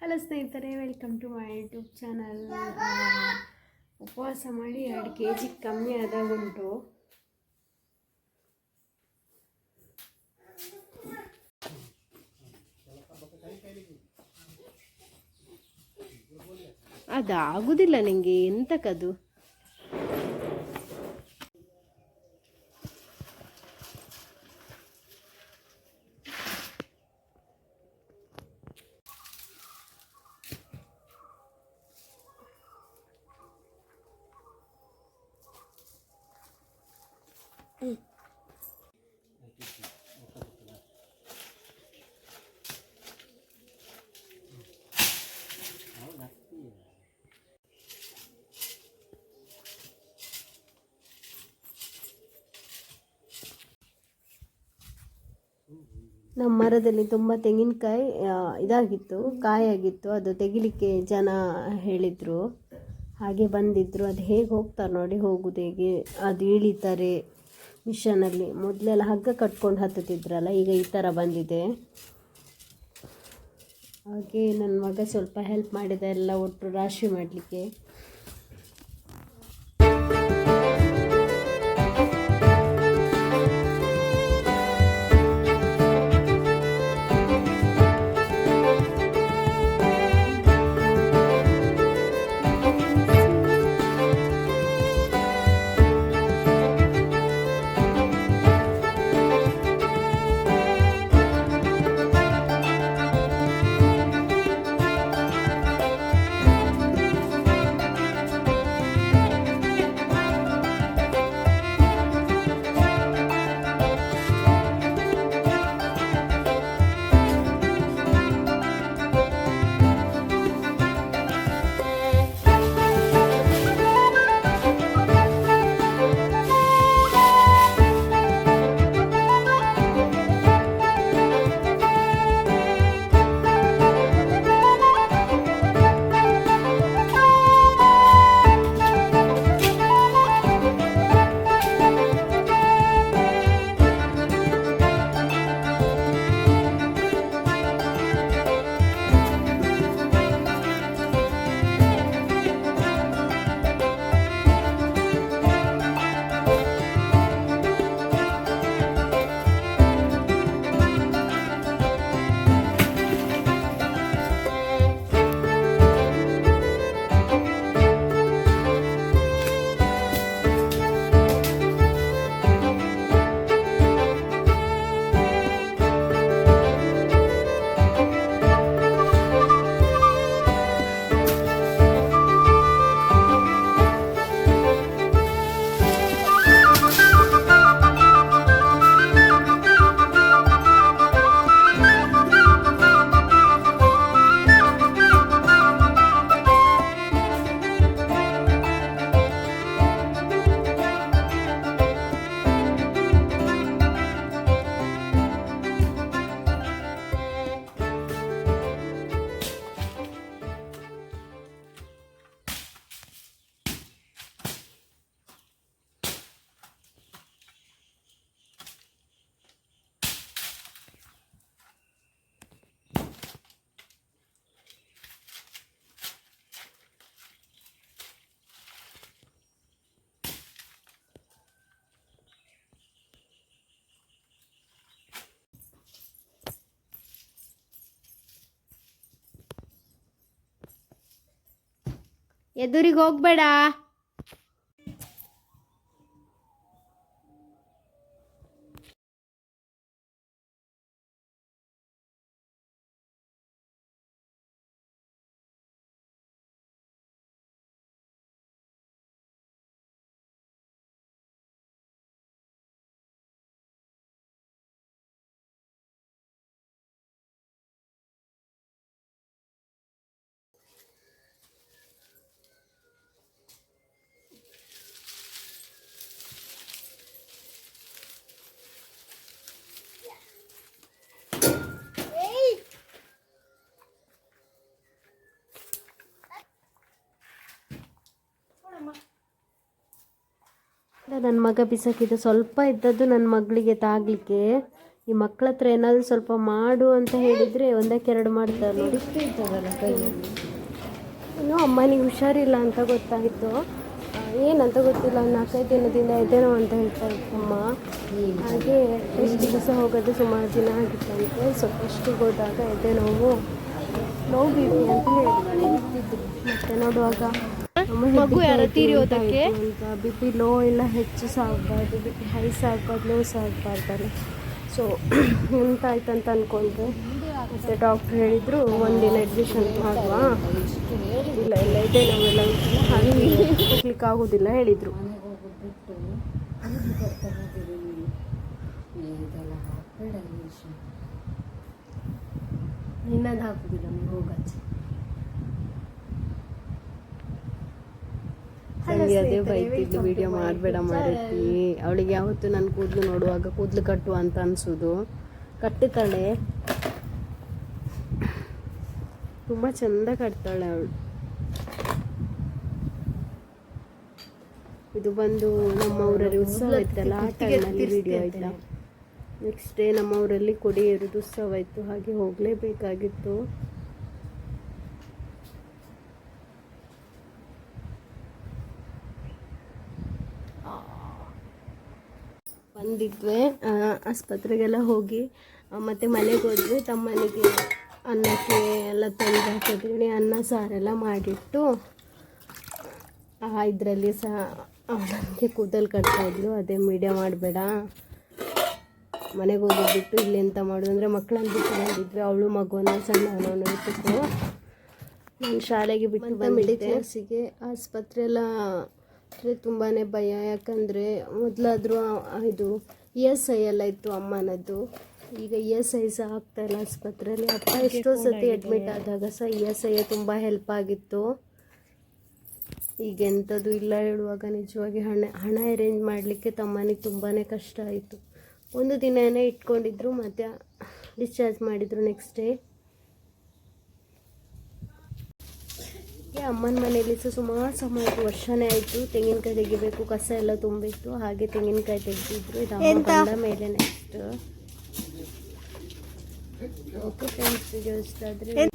Hello ಸ್ನೇಹಿತರೆ welcome to my YouTube channel ಉಪವಾಸ ಮಾಡಿ ಎರಡು ಕೆ ಜಿ ಕಮ್ಮಿ ಆದಾಗುಂಟು ಅದು ನಿಮಗೆ ನಿಂಗೆ ಎಂತಕ್ಕದು ನಮ್ಮ ಮರದಲ್ಲಿ ತುಂಬ ತೆಂಗಿನಕಾಯಿ ಇದಾಗಿತ್ತು ಕಾಯಾಗಿತ್ತು ಅದು ತೆಗಿಲಿಕ್ಕೆ ಜನ ಹೇಳಿದರು. ಹಾಗೆ ಬಂದಿದ್ದರು ಅದು ಹೇಗೆ ಹೋಗ್ತಾರೆ ನೋಡಿ, ಹೋಗುದು ಹೇಗೆ? ಅದು ಇಳಿತಾರೆ ಮಿಷನಲ್ಲಿ. ಮೊದಲೆಲ್ಲ ಹಗ್ಗ ಕಟ್ಕೊಂಡು ಹತ್ತುತ್ತಿದ್ರಲ್ಲ, ಈಗ ಈ ಥರ ಬಂದಿದೆ. ಹಾಗೆ ನನ್ನ ಮಗ ಸ್ವಲ್ಪ ಹೆಲ್ಪ್ ಮಾಡಿದೆ, ಎಲ್ಲ ಒಟ್ಟು ರಾಶಿ ಮಾಡಲಿಕ್ಕೆ. ಎದುರಿಗೆ ಹೋಗ್ಬೇಡ. ನನ್ನ ಮಗ ಬಿಸಾಕಿದ್ದು. ಸ್ವಲ್ಪ ಇದ್ದದ್ದು ನನ್ನ ಮಗಳಿಗೆ ತಾಗಲಿಕ್ಕೆ. ಈ ಮಕ್ಕಳ ಹತ್ರ ಏನಾದರೂ ಸ್ವಲ್ಪ ಮಾಡು ಅಂತ ಹೇಳಿದರೆ ಒಂದಕ್ಕೆರಡು ಮಾಡ್ತಾರೆ ನೋಡಿ. ಅಮ್ಮನಿಗೆ ಹುಷಾರಿಲ್ಲ ಅಂತ ಗೊತ್ತಾಯಿತು. ಏನಂತ ಗೊತ್ತಿಲ್ಲ. ನಾಲ್ಕೈದು ದಿನದಿಂದ ಇದೇನೋ ಅಂತ ಹೇಳ್ತಾ ಅಮ್ಮ. ಹಾಗೆ ಎಷ್ಟು ದಿವಸ ಹೋಗೋದು ಸುಮಾರು ದಿನ ಆಗಿತ್ತಂತೆ ಸ್ವಲ್ಪ ಎಷ್ಟು ಹೋದಾಗ ಎದೆ ನೋವು. ನೋವು ಬಿಡಿ ಅಂತ ಹೇಳಿದ್ರು ಮತ್ತೆ ನೋಡುವಾಗ ಮಗು ಯಾರ ತೀರಿಯೋದಕ್ಕೆ? ಅಂತ ಬಿ ಪಿ ಲೋ ಇಲ್ಲ ಹೆಚ್ಚು ಸಹ ಆಗಬಾರ್ದು ಬಿ ಪಿ ಹೈ ಸಹ ಆಗಬಾರ್ದು ಲೋ ಸಹ ಆಗಬಾರ್ದಲ್ಲ ಸೊ ಎಂತಾಯ್ತು ಅಂತ ಅಂದ್ಕೊಂಡ್ರೆ ಮತ್ತೆ ಡಾಕ್ಟ್ರ್ ಹೇಳಿದರು ಒಂದಿನ ಅಡ್ಮಿಷನ್ ಮಾಡುವ ಇಲ್ಲ ಇಲ್ಲ ಇದೆ ನಾವೆಲ್ಲ ಹಾಗೆ ಹೋಗ್ಲಿಕ್ಕೆ ಆಗೋದಿಲ್ಲ ಹೇಳಿದರು. ಇನ್ನೊಂದು ಹೋಗೋದು ಬಿಟ್ಟು ನನಗೆ ಅದೇ ಬೈತಿದ್ಲು ವಿಡಿಯೋ ಮಾಡಬೇಡ ಮಾಡಿದ್ವಿ ಅವಳಿಗೆ ಯಾವತ್ತು ನನ್ನ ಕೂದಲು ನೋಡುವಾಗ ಕೂದಲು ಕಟ್ಟು ಅಂತ ಅನ್ಸೋದು. ಕಟ್ಟುತ್ತಾಳೆ ತುಂಬ ಚಂದ ಕಟ್ತಾಳೆ ಅವಳು. ಇದು ಬಂದು ನಮ್ಮ ಊರಲ್ಲಿ ಉತ್ಸವ ಇತ್ತಲ್ಲ ಆ ಟೈಮಲ್ಲಿ ವಿಡಿಯೋ ಆಯ್ತಾ? ನೆಕ್ಸ್ಟ್ ಡೇ ನಮ್ಮ ಊರಲ್ಲಿ ಕೊಡಿ ಇರೋದು ಉತ್ಸವ ಇತ್ತು ಹಾಗೆ ಹೋಗಲೇಬೇಕಾಗಿತ್ತು. ಬಂದಿದ್ವಿ ಆಸ್ಪತ್ರೆಗೆಲ್ಲ ಹೋಗಿ ಮತ್ತು ಮನೆಗೆ ಹೋದ್ವಿ. ತಮ್ಮನಿಗೆ ಅನ್ನಕ್ಕೆ ಎಲ್ಲ ತಂದು ಹಾಕಿದ್ರಿ ಅನ್ನ ಸಾರೆಲ್ಲ ಮಾಡಿಟ್ಟು ಇದರಲ್ಲಿ ಸಹ ನನಗೆ ಕೂದಲು ಕಟ್ತಾಯಿದ್ರು ಅದೇ ಮೀಡಿಯಾ ಮಾಡಬೇಡ. ಮನೆಗೆ ಹೋಗಿಬಿಟ್ಟು ಇಲ್ಲಿ ಎಂತ ಮಾಡೋದು ಅಂದರೆ ಮಕ್ಕಳನ್ನು ಬಿಟ್ಟು ಬಂದಿದ್ವಿ ಅವಳು ಮಗುವನ್ನು ಇಟ್ಟುಕೋ ನಾನು ಶಾಲೆಗೆ ಬಿಟ್ಟು ಮೆಡಿಕಲ್ಸಿಗೆ ಆಸ್ಪತ್ರೆ ಎಲ್ಲ ತುಂಬಾ ಭಯ. ಯಾಕಂದರೆ ಮೊದಲಾದರೂ ಇದು ಇ ಎಸ್ ಐ ಎಲ್ಲ ಇತ್ತು ಅಮ್ಮನದ್ದು. ಈಗ ಇ ಎಸ್ ಐ ಸಹ ಆಗ್ತಾ ಇಲ್ಲ ಆಸ್ಪತ್ರೆಯಲ್ಲಿ ಅಪ್ಪ ಎಷ್ಟೋ ಸತಿ ಅಡ್ಮಿಟ್ ಆದಾಗ ಸಹ ಇ ಎಸ್ ಐ ತುಂಬ ಹೆಲ್ಪ್ ಆಗಿತ್ತು. ಈಗ ಎಂಥದ್ದು ಇಲ್ಲ ಹೇಳುವಾಗ ನಿಜವಾಗಿ ಹಣ ಹಣ ಅರೇಂಜ್ ಮಾಡಲಿಕ್ಕೆ ತಮ್ಮನಿಗೆ ತುಂಬಾ ಕಷ್ಟ ಆಯಿತು. ಒಂದು ದಿನನೇ ಇಟ್ಕೊಂಡಿದ್ರು ಮತ್ತು ಡಿಸ್ಚಾರ್ಜ್ ಮಾಡಿದರು ನೆಕ್ಸ್ಟ್ ಡೇ ಹೀಗೆ ಅಮ್ಮನ ಮನೆಯಲ್ಲಿ ಸಹ ಸುಮಾರು ಸಮಯ ವರ್ಷನೇ ಆಯಿತು. ತೆಂಗಿನಕಾಯಿ ತೆಗಿಬೇಕು. ಕಸ ಎಲ್ಲ ತುಂಬಿತ್ತು. ಹಾಗೆ ತೆಂಗಿನಕಾಯಿ ತೆಗೆದಿದ್ರು. ಇದು ಅಮ್ಮ ಬಂದ ಮೇಲೆ ನೆಕ್ಸ್ಟ್ ಓಕೆ ಫ್ರೆಂಡ್ಸ್ ಇಷ್ಟ ಆದರೆ